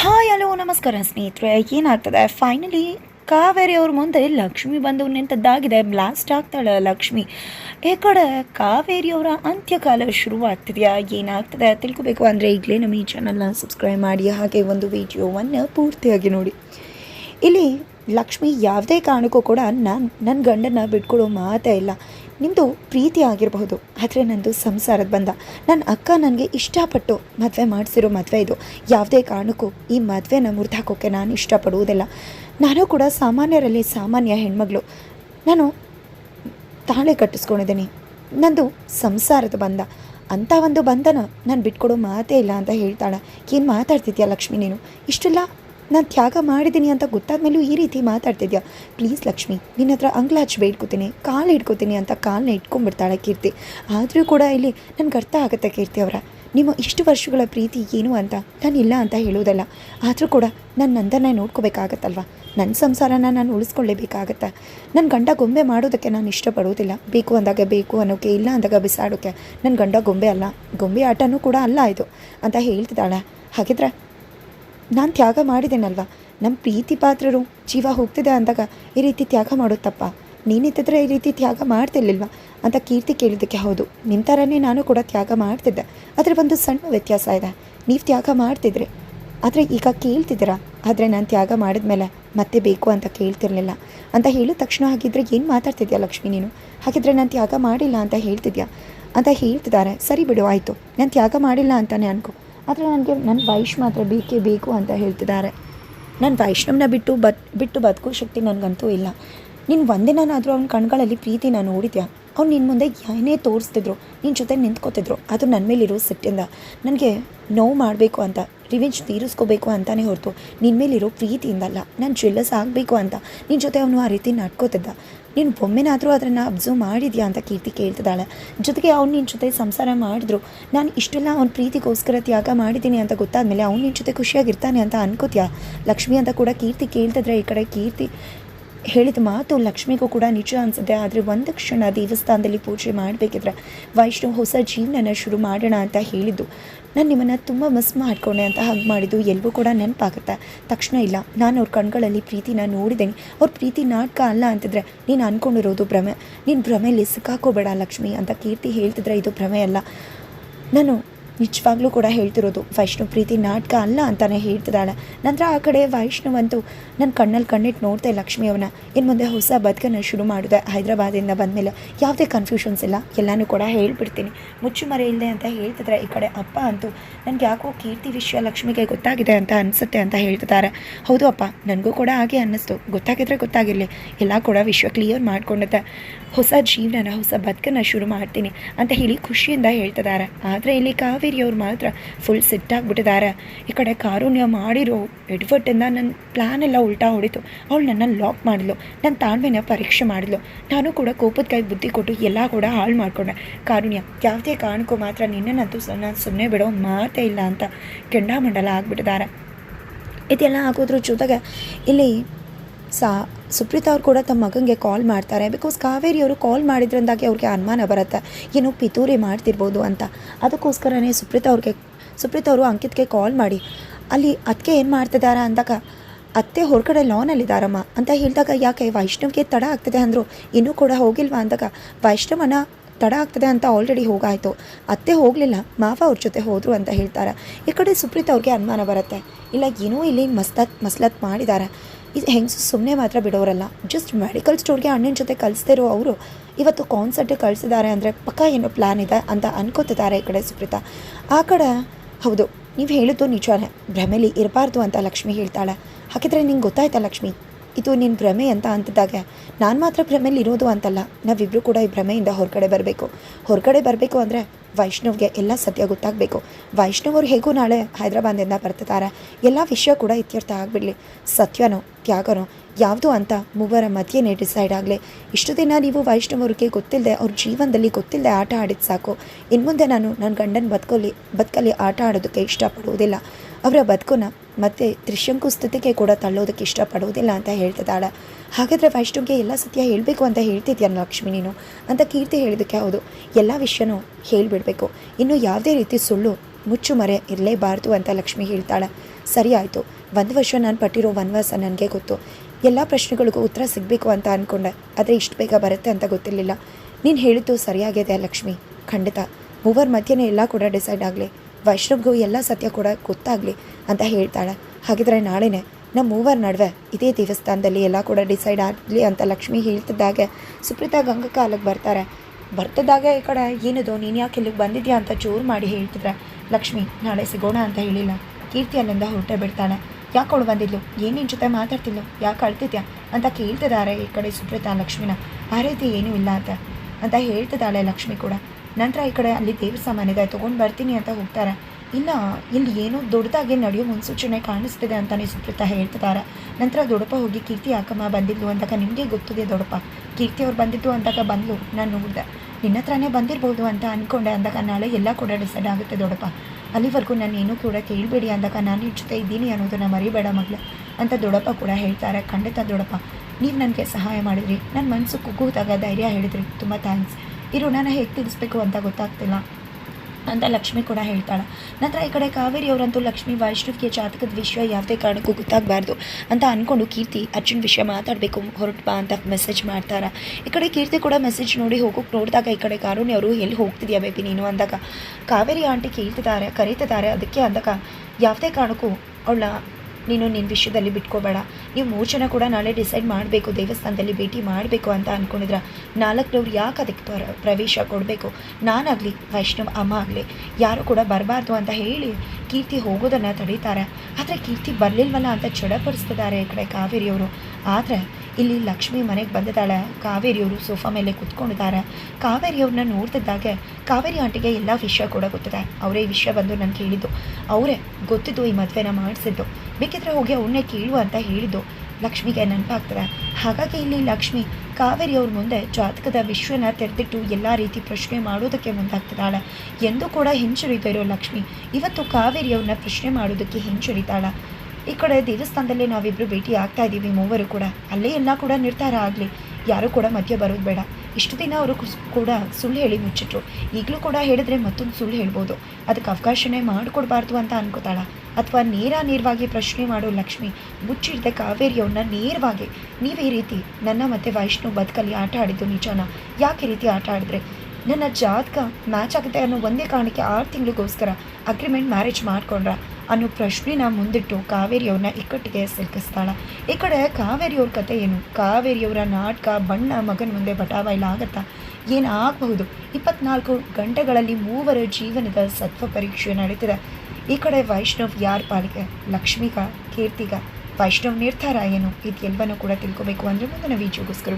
Hi, hello, ನಮಸ್ಕಾರ ಸ್ನೇಹಿತರೆ. ಏನಾಗ್ತದೆ? ಫೈನಲಿ ಕಾವೇರಿ ಅವ್ರ ಮುಂದೆ ಲಕ್ಷ್ಮಿ ಬಂದು ನಿಂತದ್ದಾಗಿದೆ. ಬ್ಲಾಸ್ಟ್ ಆಗ್ತಾಳೆ ಲಕ್ಷ್ಮಿ. ಈ ಕಡೆ ಕಾವೇರಿಯವರ ಅಂತ್ಯಕಾಲ ಶುರುವಾಗ್ತಿದೆಯಾ? ಏನಾಗ್ತದೆ? ತಿಳ್ಕೊಬೇಕು ಅಂದರೆ ಈಗಲೇ ನಮ್ಮ ಈ ಚಾನಲ್ನ ಸಬ್ಸ್ಕ್ರೈಬ್ ಮಾಡಿ, ಹಾಗೆ ಒಂದು ವಿಡಿಯೋವನ್ನು ಪೂರ್ತಿಯಾಗಿ ನೋಡಿ. ಇಲ್ಲಿ ಲಕ್ಷ್ಮಿ ಯಾವುದೇ ಕಾರಣಕ್ಕೂ ಕೂಡ ನಾನು ನನ್ನ ಗಂಡನ ಬಿಟ್ಕೊಡೋ ಮಾತೇ ಇಲ್ಲ. ನಿಮ್ಮದು ಪ್ರೀತಿ ಆಗಿರಬಹುದು, ಆದರೆ ನಂದು ಸಂಸಾರದ ಬಂದ. ನನ್ನ ಅಕ್ಕ ನನಗೆ ಇಷ್ಟಪಟ್ಟು ಮದುವೆ ಮಾಡಿಸಿರೋ ಮದುವೆ ಇದು. ಯಾವುದೇ ಕಾರಣಕ್ಕೂ ಈ ಮದುವೆನ ಮುರಿದು ಹಾಕೋಕ್ಕೆ ನಾನು ಇಷ್ಟಪಡುವುದಿಲ್ಲ. ನಾನು ಕೂಡ ಸಾಮಾನ್ಯರಲ್ಲಿ ಸಾಮಾನ್ಯ ಹೆಣ್ಮಗಳು. ನಾನು ತಾಳೆ ಕಟ್ಟಿಸ್ಕೊಂಡಿದ್ದೀನಿ. ನಂದು ಸಂಸಾರದ ಬಂಧ ಅಂಥ ಒಂದು ಬಂಧನ ನಾನು ಬಿಟ್ಕೊಡೋ ಮಾತೇ ಇಲ್ಲ ಅಂತ ಹೇಳ್ತಾಳೆ. ಏನು ಮಾತಾಡ್ತಿದ್ಯಾ ಲಕ್ಷ್ಮಿ ನೀನು? ಇಷ್ಟೆಲ್ಲ ನಾನು ತ್ಯಾಗ ಮಾಡಿದ್ದೀನಿ ಅಂತ ಗೊತ್ತಾದ ಮೇಲೂ ಈ ರೀತಿ ಮಾತಾಡ್ತಿದ್ಯಾ? ಪ್ಲೀಸ್ ಲಕ್ಷ್ಮಿ ನಿನ್ನ ಹತ್ರ ಅಂಗ್ಲ ಹಚ್ಚಿ ಬೇಡ್ಕೋತೀನಿ, ಕಾಲು ಇಟ್ಕೋತೀನಿ ಅಂತ ಕಾಲನ್ನ ಇಟ್ಕೊಂಡ್ಬಿಡ್ತಾಳೆ ಕೀರ್ತಿ. ಆದರೂ ಕೂಡ ಇಲ್ಲಿ ನನಗೆ ಅರ್ಥ ಆಗುತ್ತೆ ಕೀರ್ತಿ ಅವರ. ನಿಮ್ಮ ಇಷ್ಟು ವರ್ಷಗಳ ಪ್ರೀತಿ ಏನು ಅಂತ? ನಾನು ಇಲ್ಲ ಅಂತ ಹೇಳೋದಲ್ಲ. ಆದರೂ ಕೂಡ ನಾನು ನಂದನ್ನ ನೋಡ್ಕೋಬೇಕಾಗತ್ತಲ್ವ? ನನ್ನ ಸಂಸಾರನ ನಾನು ಉಳಿಸ್ಕೊಳ್ಳೇಬೇಕಾಗತ್ತೆ? ನನ್ನ ಗಂಡ ಗೊಂಬೆ ಮಾಡೋದಕ್ಕೆ ನಾನು ಇಷ್ಟಪಡೋದಿಲ್ಲ. ಬೇಕು ಅಂದಾಗ ಬೇಕು ಅನ್ನೋಕ್ಕೆ ಇಲ್ಲ ಅಂದಾಗ ಬಿಸಾಡೋಕ್ಕೆ ನನ್ನ ಗಂಡ ಗೊಂಬೆ ಅಲ್ಲ. ಗೊಂಬೆ ಆಟನೂ ಕೂಡ ಅಲ್ಲ ಇದು ಅಂತ ಹೇಳ್ತಿದ್ದಾಳೆ. ಹಾಗಿದ್ರೆ ನಾನು ತ್ಯಾಗ ಮಾಡಿದ್ದೇನಲ್ವ ನಮ್ಮ ಪ್ರೀತಿ ಪಾತ್ರರು ಜೀವ ಹೋಗ್ತಿದೆ ಅಂದಾಗ ಈ ರೀತಿ ತ್ಯಾಗ ಮಾಡುತ್ತಪ್ಪ ನೀನಿದ್ದರೆ ಈ ರೀತಿ ತ್ಯಾಗ ಮಾಡ್ತಿರ್ಲಿಲ್ವ? ಅಂತ ಕೀರ್ತಿ ಕೇಳಿದ್ದಕ್ಕೆ ಹೌದು. ನಿಮ್ಮ ಥರನೇ ನಾನು ಕೂಡ ತ್ಯಾಗ ಮಾಡ್ತಿದ್ದೆ. ಆದರೆ ಒಂದು ಸಣ್ಣ ವ್ಯತ್ಯಾಸ ಇದೆ. ನೀವು ತ್ಯಾಗ ಮಾಡ್ತಿದ್ರಿ. ಆದರೆ ಈಗ ಕೇಳ್ತಿದ್ದೀರಾ? ಆದರೆ ನಾನು ತ್ಯಾಗ ಮಾಡಿದ್ಮೇಲೆ ಮತ್ತೆ ಬೇಕು ಅಂತ ಕೇಳ್ತಿರ್ಲಿಲ್ಲ. ಅಂತ ಹೇಳಿದ ತಕ್ಷಣ ಹಾಗಿದ್ರೆ ಏನು ಮಾತಾಡ್ತಿದ್ಯಾ ಲಕ್ಷ್ಮಿ ನೀನು? ಹಾಗಿದ್ರೆ ನಾನು ತ್ಯಾಗ ಮಾಡಿಲ್ಲ ಅಂತ ಹೇಳ್ತಿದ್ಯಾ? ಅಂತ ಹೇಳ್ತಿದ್ದಾರೆ. ಸರಿ ಬಿಡು, ಆಯಿತು. ನಾನು ತ್ಯಾಗ ಮಾಡಿಲ್ಲ ಅಂತಾನೆ ಅನ್ಕೋ. ಆದರೆ ನನಗೆ ನನ್ನ ವೈಶ್ ಮಾತ್ರ ಬೇಕೇ ಬೇಕು ಅಂತ ಹೇಳ್ತಿದ್ದಾರೆ ನಾನು ವೈಷ್ಣವನ ಬಿಟ್ಟು ಬತ್ ಬಿಟ್ಟು ಬದುಕೋ ಶಕ್ತಿ ನನಗಂತೂ ಇಲ್ಲ. ನೀನು ಒಂದಿನಾದರೂ ಅವನ ಕಣ್ಗಳಲ್ಲಿ ನಾನು ನೋಡಿದ್ಯಾ ಅವ್ನು ನಿನ್ನ ಮುಂದೆ ಏನೇ ತೋರಿಸ್ತಿದ್ರು ನಿನ್ನ ಜೊತೆ ನಿಂತ್ಕೋತಿದ್ರು, ಅದು ನನ್ನ ಮೇಲಿರೋ ಸಿಟ್ಟಿಂದ ನನಗೆ ನೋವು ಮಾಡಬೇಕು ಅಂತ ರಿವೆಂಜ್ ತೀರಿಸ್ಕೋಬೇಕು ಅಂತಲೇ ಹೊರತು ನಿನ್ನ ಮೇಲಿರೋ ಪ್ರೀತಿಯಿಂದಲ್ಲ, ನಾನು ಜೆಲ್ಲಸ್ ಆಗಬೇಕು ಅಂತ ನಿನ್ನ ಜೊತೆ ಅವನು ಆ ರೀತಿ ನಡ್ಕೋತಿದ್ದ. ನೀನು ಬೊಮ್ಮೆನಾದರೂ ಅದನ್ನು ಅಬ್ಸರ್ವ್ ಮಾಡಿದ್ಯಾ ಅಂತ ಕೀರ್ತಿ ಕೇಳ್ತಿದ್ದಾಳೆ. ಜೊತೆಗೆ ಅವ್ನು ನಿನ್ನ ಜೊತೆ ಸಂಸಾರ ಮಾಡಿದ್ರು, ನಾನು ಇಷ್ಟೆಲ್ಲ ಅವ್ನ ಪ್ರೀತಿಗೋಸ್ಕರ ತ್ಯಾಗ ಮಾಡಿದ್ದೀನಿ ಅಂತ ಗೊತ್ತಾದ್ಮೇಲೆ ಅವ್ನು ನಿನ್ನ ಜೊತೆ ಖುಷಿಯಾಗಿರ್ತಾನೆ ಅಂತ ಅನ್ಕೋತ್ಯಾ? ಲಕ್ಷ್ಮಿ ಅಂತ ಕೂಡ ಕೀರ್ತಿ ಕೇಳ್ತಿದ್ರೆ ಈ ಕಡೆ ಕೀರ್ತಿ ಹೇಳಿದ ಮಾತು ಲಕ್ಷ್ಮಿಗೂ ಕೂಡ ನಿಜ ಅನಿಸುತ್ತೆ. ಆದರೆ ಒಂದು ಕ್ಷಣ ದೇವಸ್ಥಾನದಲ್ಲಿ ಪೂಜೆ ಮಾಡಬೇಕಿದ್ರೆ ವೈಷ್ಣು ಹೊಸ ಜೀವನನ ಶುರು ಮಾಡೋಣ ಅಂತ ಹೇಳಿದ್ದು. ನಾನು ನಿಮ್ಮನ್ನು ತುಂಬ ಮಿಸ್ ಮಾಡ್ಕೊಂಡೆ ಅಂತ ಹಾಗೆ ಮಾಡಿದ್ದು. ಎಲ್ಲವೂ ಕೂಡ ನೆನಪಾಗುತ್ತೆ. ತಕ್ಷಣ ಇಲ್ಲ. ನಾನು ಅವ್ರ ಕಣ್ಗಳಲ್ಲಿ ಪ್ರೀತಿನ ನೋಡಿದ್ದೀನಿ ಅವ್ರ ಪ್ರೀತಿ ನಾಟಕ ಅಲ್ಲ ಅಂತಿದ್ರೆ ನೀನು ಅಂದ್ಕೊಂಡಿರೋದು ಭ್ರಮೆ. ನೀನು ಭ್ರಮೆಯಲ್ಲಿ ಸಿಕ್ಕಾಕೋಬೇಡ ಲಕ್ಷ್ಮಿ ಅಂತ ಕೀರ್ತಿ ಹೇಳ್ತಿದ್ರೆ ಇದು ಭ್ರಮೆ ಅಲ್ಲ. ನಾನು ನಿಜವಾಗ್ಲೂ ಕೂಡ ಹೇಳ್ತಿರೋದು ವೈಷ್ಣು ಪ್ರೀತಿ ನಾಟಕ ಅಲ್ಲ ಅಂತಾನೆ ಹೇಳ್ತಿದ್ದಾಳೆ. ನಂತರ ಆ ಕಡೆ ವೈಷ್ಣವ್ ಅಂತೂ ನನ್ನ ಕಣ್ಣಲ್ಲಿ ಕಣ್ಣಿಟ್ಟು ನೋಡ್ತೆ ಲಕ್ಷ್ಮಿ ಅವನ. ಇನ್ನು ಮುಂದೆ ಹೊಸ ಬದುಕನ್ನು ಶುರು ಮಾಡಿದೆ ಹೈದರಾಬಾದಿಂದ ಬಂದಮೇಲೆ. ಯಾವುದೇ ಕನ್ಫ್ಯೂಷನ್ಸ್ ಇಲ್ಲ, ಎಲ್ಲನೂ ಕೂಡ ಹೇಳ್ಬಿಡ್ತೀನಿ. ಮುಚ್ಚುಮರೆ ಇಲ್ಲದೆ ಅಂತ ಹೇಳ್ತಿದ್ರೆ ಈ ಕಡೆ ಅಪ್ಪ ಅಂತೂ. ನನಗೆ ಯಾಕೋ ಕೀರ್ತಿ ವಿಷಯ ಲಕ್ಷ್ಮಿಗೆ ಗೊತ್ತಾಗಿದೆ ಅಂತ ಅನಿಸುತ್ತೆ ಅಂತ ಹೇಳ್ತಿದ್ದಾರೆ. ಹೌದು ಅಪ್ಪ, ನನಗೂ ಕೂಡ ಹಾಗೆ ಅನ್ನಿಸ್ತು. ಗೊತ್ತಾಗಿದ್ರೆ ಗೊತ್ತಾಗಿರಲಿ. ಎಲ್ಲ ಕೂಡ ವಿಶ್ವ ಕ್ಲಿಯರ್ ಮಾಡ್ಕೊಂಡಿದ್ದೆ ಹೊಸ ಜೀವನನ, ಹೊಸ ಬದುಕನ್ನು ಶುರು ಮಾಡ್ತೀನಿ ಅಂತ ಹೇಳಿ ಖುಷಿಯಿಂದ ಹೇಳ್ತಿದ್ದಾರೆ. ಆದರೆ ಇಲ್ಲಿ ಕಾವೇರಿಯವ್ರು ಮಾತ್ರ ಫುಲ್ ಸಿಟ್ಟಾಗ್ಬಿಟ್ಟಿದ್ದಾರೆ ಈ ಕಡೆ ಕಾರುಣ್ಯ ಮಾಡಿರೋ ಎಡ್ವರ್ಟಿಂದ ನನ್ನ ಪ್ಲ್ಯಾನ್ ಎಲ್ಲ ಉಲ್ಟಾ ಹೊಡಿತು. ಅವಳು ನನ್ನ ಲಾಕ್ ಮಾಡಿದ್ಲು. ನನ್ನ ತಾಳ್ಮೆನ ಪರೀಕ್ಷೆ ಮಾಡಿದ್ಲು. ನಾನು ಕೂಡ ಕೋಪದ ಕೈ ಬುದ್ಧಿ ಕೊಟ್ಟು ಎಲ್ಲ ಕೂಡ ಹಾಳು ಮಾಡಿಕೊಂಡೆ. ಕಾರುಣ್ಯ, ಯಾವುದೇ ಕಾರಣಕ್ಕೂ ಮಾತ್ರ ನಿನ್ನನ್ನಂತೂ ನಾನು ಸುಮ್ಮನೆ ಬಿಡೋ ಮಾತೇ ಇಲ್ಲ ಅಂತ ಕೆಂಡಾಮಂಡಲ ಆಗ್ಬಿಟ್ಟಿದ್ದಾರೆ. ಇದೆಲ್ಲ ಆಗೋದ್ರ ಜೊತೆಗೆ ಇಲ್ಲಿ ಸಾ, ಸುಪ್ರೀತಾ ಅವ್ರು ಕೂಡ ತಮ್ಮ ಮಗನಿಗೆ ಕಾಲ್ ಮಾಡ್ತಾರೆ. ಬಿಕಾಸ್ ಕಾವೇರಿ ಅವರು ಕಾಲ್ ಮಾಡಿದ್ರಿಂದಾಗಿ ಅವ್ರಿಗೆ ಅನುಮಾನ ಬರುತ್ತೆ. ಏನು ಪಿತೂರಿ ಮಾಡ್ತಿರ್ಬೋದು ಅಂತ. ಅದಕ್ಕೋಸ್ಕರನೇ ಸುಪ್ರೀತಾ ಅವ್ರಿಗೆ, ಸುಪ್ರೀತಾ ಅವರು ಅಂಕಿತ್ಗೆ ಕಾಲ್ ಮಾಡಿ. ಅಲ್ಲಿ ಅದಕ್ಕೆ ಏನು ಮಾಡ್ತಿದ್ದಾರೆ ಅಂದಾಗ, ಅತ್ತೆ ಹೊರಗಡೆ ಲಾನಲ್ಲಿದ್ದಾರಮ್ಮ ಅಂತ ಹೇಳಿದಾಗ, ಯಾಕೆ ವೈಷ್ಣವ್ಗೆ ತಡ ಆಗ್ತದೆ ಅಂದರು. ಇನ್ನೂ ಕೂಡ ಹೋಗಿಲ್ವಾ? ಅಂದಾಗ, ವೈಷ್ಣವನ ತಡ ಆಗ್ತದೆ ಅಂತ ಆಲ್ರೆಡಿ ಹೋಗಾಯಿತು. ಅತ್ತೆ ಹೋಗಲಿಲ್ಲ. ಮಾವ ಅವ್ರ ಜೊತೆ ಹೋದರು ಅಂತ ಹೇಳ್ತಾರೆ. ಈ ಕಡೆ ಸುಪ್ರೀತ್ ಅವ್ರಿಗೆ ಅನುಮಾನ ಬರುತ್ತೆ. ಇಲ್ಲ, ಏನೋ ಇಲ್ಲಿ ಮಸ್ಲತ್ ಮಸ್ಲತ್ ಮಾಡಿದ್ದಾರೆ ಇದು ಹೆಂಗಸು ಸುಮ್ಮನೆ ಮಾತ್ರ ಬಿಡೋರಲ್ಲ. ಜಸ್ಟ್ ಮೆಡಿಕಲ್ ಸ್ಟೋರ್ಗೆ ಅಣ್ಣನ ಜೊತೆ ಕಳಿಸ್ತಿರೋ ಅವರು ಇವತ್ತು ಕಾನ್ಸರ್ಟಿಗೆ ಕಳಿಸಿದ್ದಾರೆ ಅಂದರೆ ಪಕ್ಕ ಏನೋ ಪ್ಲ್ಯಾನ್ ಇದೆ ಅಂತ ಅನ್ಕೋತಿದ್ದಾರೆ ಈ ಕಡೆ ಸುಪ್ರೀತಾ. ಆ ಕಡೆ, ಹೌದು, ನೀವು ಹೇಳಿದ್ದು ನಿಜಾನೇ. ಭ್ರಮೆಲಿ ಇರಬಾರ್ದು ಅಂತ ಲಕ್ಷ್ಮಿ ಹೇಳ್ತಾಳೆ. ಹಾಗಿದ್ರೆ ನಿಂಗೆ ಗೊತ್ತಾಯ್ತಾ ಲಕ್ಷ್ಮಿ? ಇದು ನಿನ್ನ ಭ್ರಮೆ ಅಂತ ಅಂತಿದ್ದಾಗ. ನಾನು ಮಾತ್ರ ಭ್ರಮೆಯಲ್ಲಿ ಇರೋದು ಅಂತಲ್ಲ. ನಾವಿಬ್ಬರು ಕೂಡ ಈ ಭ್ರಮೆಯಿಂದ ಹೊರಗಡೆ ಬರಬೇಕು. ಹೊರಗಡೆ ಬರಬೇಕು ಅಂದರೆ ವೈಷ್ಣವ್ಗೆ ಎಲ್ಲ ಸತ್ಯ ಗೊತ್ತಾಗಬೇಕು. ವೈಷ್ಣವರು ಹೇಗೂ ನಾಳೆ ಹೈದರಾಬಾದಿಂದ ಬರ್ತಿದ್ದಾರೆ ಎಲ್ಲ ವಿಷಯ ಕೂಡ ಇತ್ಯರ್ಥ ಆಗಿಬಿಡಲಿ. ಸತ್ಯನೋ, ತ್ಯಾಗನೋ, ಯಾವುದು ಅಂತ ಮೂವರ ಮಧ್ಯೆನೇ ಡಿಸೈಡ್ ಆಗಲಿ. ಇಷ್ಟು ದಿನ ನೀವು ವೈಷ್ಣವರಿಗೆ ಗೊತ್ತಿಲ್ಲದೆ ಅವ್ರ ಜೀವನದಲ್ಲಿ ಗೊತ್ತಿಲ್ಲದೆ ಆಟ ಆಡಿದ್ದು ಸಾಕು. ಇನ್ನು ಮುಂದೆ ನಾನು ನನ್ನ ಗಂಡನ ಬದುಕಲ್ಲಿ ಬದುಕಲ್ಲಿ ಆಟ ಆಡೋದಕ್ಕೆ ಇಷ್ಟಪಡುವುದಿಲ್ಲ. ಅವರ ಬದುಕನ್ನ ಮತ್ತೆ ತ್ರಿಶಂಕು ಸ್ಥಿತಿಗೆ ಕೂಡ ತಳ್ಳೋದಕ್ಕೆ ಇಷ್ಟಪಡುವುದಿಲ್ಲ ಅಂತ ಹೇಳ್ತಿದ್ದಾಳೆ. ಹಾಗಾದರೆ ವೈಷ್ಣುಗೆ ಎಲ್ಲ ಸತ್ಯ ಹೇಳಬೇಕು ಅಂತ ಹೇಳ್ತಿದ್ಯಲ್ಲ ಲಕ್ಷ್ಮಿ ನೀನು? ಅಂತ ಕೀರ್ತಿ ಹೇಳಿದಕ್ಕೆ ಹೌದು. ಎಲ್ಲ ವಿಷಯನೂ ಹೇಳಿಬಿಡಬೇಕು. ಇನ್ನು ಯಾವುದೇ ರೀತಿ ಸುಳ್ಳು ಮುಚ್ಚು ಮರೆ ಇರಲೇಬಾರ್ದು ಅಂತ ಲಕ್ಷ್ಮಿ ಹೇಳ್ತಾಳೆ. ಸರಿ ಆಯಿತು. ಒಂದು ವರ್ಷ ನಾನು ಪಟ್ಟಿರೋ ವನ್ವಾಸ ನನಗೆ ಗೊತ್ತು. ಎಲ್ಲ ಪ್ರಶ್ನೆಗಳಿಗೂ ಉತ್ತರ ಸಿಗಬೇಕು ಅಂತ ಅಂದ್ಕೊಂಡೆ ಆದರೆ ಇಷ್ಟು ಬೇಗ ಬರುತ್ತೆ ಅಂತ ಗೊತ್ತಿರಲಿಲ್ಲ. ನೀನು ಹೇಳಿದ್ದು ಸರಿಯಾಗಿದೆ ಲಕ್ಷ್ಮಿ. ಖಂಡಿತ. ಮೂವರ್ ಮಧ್ಯೆನೇ ಎಲ್ಲ ಕೂಡ ಡಿಸೈಡ್ ಆಗಲಿ. ವೈಷ್ಣವ್ಗೂ ಎಲ್ಲ ಸತ್ಯ ಕೂಡ ಗೊತ್ತಾಗಲಿ ಅಂತ ಹೇಳ್ತಾಳೆ. ಹಾಗಿದ್ರೆ ನಾಳೆನೇ ನಮ್ಮ ಮೂವರ ನಡುವೆ ಇದೇ ದೇವಸ್ಥಾನದಲ್ಲಿ ಎಲ್ಲ ಕೂಡ ಡಿಸೈಡ್ ಆಗಲಿ ಅಂತ ಲಕ್ಷ್ಮಿ ಹೇಳ್ತಿದ್ದಾಗೆ. ಸುಪ್ರೀತಾ ಗಂಗಾ ಕಾಲಕ್ಕೆ ಬರ್ತಾರೆ. ಬರ್ತಿದ್ದಾಗ ಈ ಕಡೆ, ಏನಿದು, ನೀನು ಯಾಕೆ ಇಲ್ಲಿಗೆ ಬಂದಿದ್ಯಾ? ಅಂತ ಜೋರು ಮಾಡಿ ಹೇಳ್ತಿದ್ರೆ ಲಕ್ಷ್ಮಿ, ನಾಳೆ ಸಿಗೋಣ ಅಂತ ಹೇಳಿಲ್ಲ. ಕೀರ್ತಿ ಅಲ್ಲಿಂದ ಹೊರಟೆ ಬಿಡ್ತಾಳೆ. ಯಾಕೆ ಅವಳು ಬಂದಿದ್ಲು? ಏನು ನಿನ್ನ ಜೊತೆ ಮಾತಾಡ್ತಿದ್ಲು? ಯಾಕೆ ಅಳ್ತಿದ್ಯಾ? ಅಂತ ಕೇಳ್ತಿದ್ದಾರೆ ಈ ಕಡೆ ಸುಪ್ರೀತಾ ಲಕ್ಷ್ಮಿನ. ಆ ರೀತಿ ಏನೂ ಇಲ್ಲ ಅಂತ ಅಂತ ಹೇಳ್ತಿದ್ದಾಳೆ ಲಕ್ಷ್ಮಿ ಕೂಡ. ನಂತರ ಈ ಕಡೆ ಅಲ್ಲಿ ದೇವ್ರ ಸಾಮಾನಿದೆ, ತೊಗೊಂಡು ಬರ್ತೀನಿ ಅಂತ ಹೋಗ್ತಾರೆ. ಇನ್ನು ಇಲ್ಲಿ ಏನೋ ದೊಡ್ಡದಾಗಿ ನಡೆಯೋ ಮುನ್ಸೂಚನೆ ಕಾಣಿಸ್ತಿದೆ ಅಂತಲೇ ಸುಪ್ರೀತಾ ಹೇಳ್ತಿದ್ದಾರೆ. ನಂತರ ದೊಡಪ್ಪ ಹೋಗಿ, ಕೀರ್ತಿ ಯಾಕಮ್ಮ ಬಂದಿದ್ಲು ಅಂದಾಗ ನಿಮಗೆ ಗೊತ್ತಿದೆ ದೊಡ್ಡಪ್ಪ. ಕೀರ್ತಿ ಅವ್ರು ಬಂದಿದ್ದು ಅಂದಾಗ ಬಂದಳು ನಾನು ನೋಡಿದೆ. ನಿನ್ನ ಹತ್ರನೇ ಬಂದಿರ್ಬೋದು ಅಂತ ಅಂದ್ಕೊಂಡೆ ಅಂದಾಗ ನಾಳೆ ಎಲ್ಲ ಕೂಡ ಡಿಸೈಡ್ ಆಗುತ್ತೆ ದೊಡ್ಡಪ್ಪ. ಅಲ್ಲಿವರೆಗೂ ನಾನು ಏನೂ ಕೂಡ ಕೇಳಬೇಡಿ ಅಂದಾಗ ನಾನು ನಿನ್ನ ಜೊತೆ ಇದ್ದೀನಿ ಅನ್ನೋದನ್ನು ಮರಿಬೇಡ ಮಗಳು ಅಂತ ದೊಡ್ಡಪ್ಪ ಕೂಡ ಹೇಳ್ತಾರೆ. ಖಂಡಿತ ದೊಡಪ್ಪ ನೀವು ನನಗೆ ಸಹಾಯ ಮಾಡಿದ್ರಿ. ನನ್ನ ಮನಸ್ಸು ಕುಗ್ಗುವುದಾಗ ಧೈರ್ಯ ಹೇಳಿದ್ರಿ. ತುಂಬ ಥ್ಯಾಂಕ್ಸ್ ಈ ಋಣನ ಹೇಗೆ ತೀರಿಸ್ಬೇಕು ಅಂತ ಗೊತ್ತಾಗ್ತಿಲ್ಲ. ಅಂತ ಲಕ್ಷ್ಮಿ ಕೂಡ ಹೇಳ್ತಾಳೆ. ನಂತರ ಈ ಕಡೆ ಕಾವೇರಿ ಅವರಂತೂ ಲಕ್ಷ್ಮಿ ವೈಷ್ಣವ್ಗೆ ಜಾತಕದ ವಿಷಯ ಯಾವುದೇ ಕಾರಣಕ್ಕೂ ಗೊತ್ತಾಗಬಾರ್ದು ಅಂತ ಅಂದ್ಕೊಂಡು ಕೀರ್ತಿ ಅರ್ಜುನ್ ವಿಷಯ ಮಾತಾಡಬೇಕು, ಹೊರಟು ಬಾ ಅಂತ ಮೆಸೇಜ್ ಮಾಡ್ತಾರೆ. ಈ ಕಡೆ ಕೀರ್ತಿ ಕೂಡ ಮೆಸೇಜ್ ನೋಡಿ ಹೋಗೋಕೆ ನೋಡಿದಾಗ ಈ ಕಡೆ ಕಾರುಣ್ಯ ಅವರು ಎಲ್ಲಿ ಹೋಗ್ತಿದ್ಯಾ ಬೇಬಿ ನೀನು ಅಂದಾಗ. ಕಾವೇರಿ ಆಂಟಿ ಕೇಳ್ತಿದ್ದಾರೆ, ಕರೀತಿದ್ದಾರೆ, ಅದಕ್ಕೆ ಅಂದಾಗ ಯಾವುದೇ ಕಾರಣಕ್ಕೂ ಅವಳ ನೀನು ನಿನ್ನ ವಿಷಯದಲ್ಲಿ ಬಿಟ್ಕೋಬೇಡ. ನೀವು ಮೂರು ಜನ ಕೂಡ ನಾಳೆ ಡಿಸೈಡ್ ಮಾಡಬೇಕು, ದೇವಸ್ಥಾನದಲ್ಲಿ ಭೇಟಿ ಮಾಡಬೇಕು ಅಂತ ಅಂದ್ಕೊಂಡಿದ್ರ ನಾಲ್ಕರವ್ರು ಯಾಕೆ ಅದಕ್ಕೆ ಪ್ರ, ಪ್ರವೇಶ ಕೊಡಬೇಕು? ನಾನಾಗಲಿ, ವೈಷ್ಣವ್ ಅಮ್ಮ ಆಗಲಿ, ಯಾರು ಕೂಡ ಬರಬಾರ್ದು ಅಂತ ಹೇಳಿ ಕೀರ್ತಿ ಹೋಗೋದನ್ನು ತಡೀತಾರೆ. ಆದರೆ ಕೀರ್ತಿ ಬರಲಿಲ್ವಲ್ಲ ಅಂತ ಚಡಪಡಿಸ್ತಿದ್ದಾರೆ ಈ ಕಡೆ ಕಾವೇರಿಯವರು. ಆದರೆ ಇಲ್ಲಿ ಲಕ್ಷ್ಮಿ ಮನೆಗೆ ಬಂದಿದ್ದಾಳೆ. ಕಾವೇರಿಯವರು ಸೋಫಾ ಮೇಲೆ ಕುತ್ಕೊಂಡಿದ್ದಾರೆ. ಕಾವೇರಿಯವ್ರನ್ನ ನೋಡ್ತಿದ್ದಾಗೆ ಕಾವೇರಿ ಆಂಟಿಗೆ ಎಲ್ಲ ವಿಷಯ ಕೂಡ ಗೊತ್ತಿದೆ. ಅವರೇ ವಿಷಯ ಬಂದು ನಾನು ಹೇಳಿದ್ದು. ಅವರೇ ಗೊತ್ತಿದ್ದು ಈ ಮದುವೆನ ಮಾಡಿಸಿದ್ದು. ಬೇಕಿದ್ರೆ ಹೋಗಿ ಅವ್ರನ್ನೇ ಕೇಳು ಅಂತ ಹೇಳಿದ್ದು. ಲಕ್ಷ್ಮಿಗೆ ನೆನಪಾಗ್ತದೆ. ಹಾಗಾಗಿ ಇಲ್ಲಿ ಲಕ್ಷ್ಮಿ ಕಾವೇರಿಯವ್ರ ಮುಂದೆ ಜಾತಕದ ವಿಶ್ವನ ತೆರೆದಿಟ್ಟು ಎಲ್ಲ ರೀತಿ ಪ್ರಶ್ನೆ ಮಾಡೋದಕ್ಕೆ ಮುಂದಾಗ್ತಿದ್ದಾಳೆ. ಎಂದು ಕೂಡ ಹಿಂಜರಿತಾ ಇರೋ ಲಕ್ಷ್ಮಿ ಇವತ್ತು ಕಾವೇರಿಯವ್ರನ್ನ ಪ್ರಶ್ನೆ ಮಾಡೋದಕ್ಕೆ ಹಿಂಜರಿತಾಳ. ಈ ಕಡೆ ದೇವಸ್ಥಾನದಲ್ಲಿ ನಾವಿಬ್ಬರು ಭೇಟಿ ಆಗ್ತಾ ಇದ್ದೀವಿ ಮೂವರು ಕೂಡ. ಅಲ್ಲೇ ಎಲ್ಲ ಕೂಡ ನಿರ್ಧಾರ ಆಗಲಿ. ಯಾರೂ ಕೂಡ ಮಧ್ಯೆ ಬರೋದು ಬೇಡ. ಇಷ್ಟು ದಿನ ಅವರು ಕೂಡ ಸುಳ್ಳು ಹೇಳಿ ಮುಚ್ಚಿಟ್ರು. ಈಗಲೂ ಕೂಡ ಹೇಳಿದ್ರೆ ಮತ್ತೊಂದು ಸುಳ್ಳು ಹೇಳ್ಬೋದು. ಅದಕ್ಕೆ ಅವಕಾಶನೇ ಮಾಡಿಕೊಡ್ಬಾರ್ದು ಅಂತ ಅನ್ಕೋತಾಳ. ಅಥವಾ ನೇರ ನೇರವಾಗಿ ಪ್ರಶ್ನೆ ಮಾಡೋ ಲಕ್ಷ್ಮಿ ಮುಚ್ಚಿಡದೆ ಕಾವೇರಿಯವ್ರನ್ನ ನೇರವಾಗಿ. ನೀವು ಈ ರೀತಿ ನನ್ನ ಮತ್ತು ವೈಷ್ಣವ್ ಬದುಕಲ್ಲಿ ಆಟ ಆಡಿದ್ದು ನಿಜಾನ? ಯಾಕೆ ರೀತಿ ಆಟ ಆಡಿದ್ರೆ? ನನ್ನ ಜಾತಕ ಮ್ಯಾಚ್ ಆಗುತ್ತೆ ಅನ್ನೋ ಒಂದೇ ಕಾರಣಕ್ಕೆ ಆರು ತಿಂಗಳಿಗೋಸ್ಕರ ಅಗ್ರಿಮೆಂಟ್ ಮ್ಯಾರೇಜ್ ಮಾಡ್ಕೊಂಡ್ರ. ಅನ್ನೋ ಪ್ರಶ್ನೆನ ಮುಂದಿಟ್ಟು ಕಾವೇರಿಯವ್ರನ್ನ ಇಕ್ಕಟ್ಟಿಗೆ ಸಿಲುಕಿಸ್ತಾಳ ಈ ಕಡೆ ಕಾವೇರಿಯವ್ರ ಕತೆ ಏನು? ಕಾವೇರಿಯವರ ನಾಟಕ, ಬಣ್ಣ, ಮಗನ ಮುಂದೆ ಬಟಾಬೈಲ ಆಗತ್ತಾ? ಏನಾಗಬಹುದು ಇಪ್ಪತ್ನಾಲ್ಕು ಗಂಟೆಗಳಲ್ಲಿ ಮೂವರ ಜೀವನದ ಸತ್ವ ಪರೀಕ್ಷೆ ನಡೀತಿದೆ. ಈ ಕಡೆ ವೈಷ್ಣವ್ ಯಾರ ಪಾಲಿಗೆ? ಲಕ್ಷ್ಮಿಗ, ಕೀರ್ತಿಗ? ವೈಷ್ಣವ್ ನಿರ್ಧಾರ ಏನು? ಇದೆಲ್ಲವನ್ನೂ ಕೂಡ ತಿಳ್ಕೊಬೇಕು ಅಂದರೆ ಮುಂದಿನ ವೀಡಿಯೋಗೋಸ್ಕರ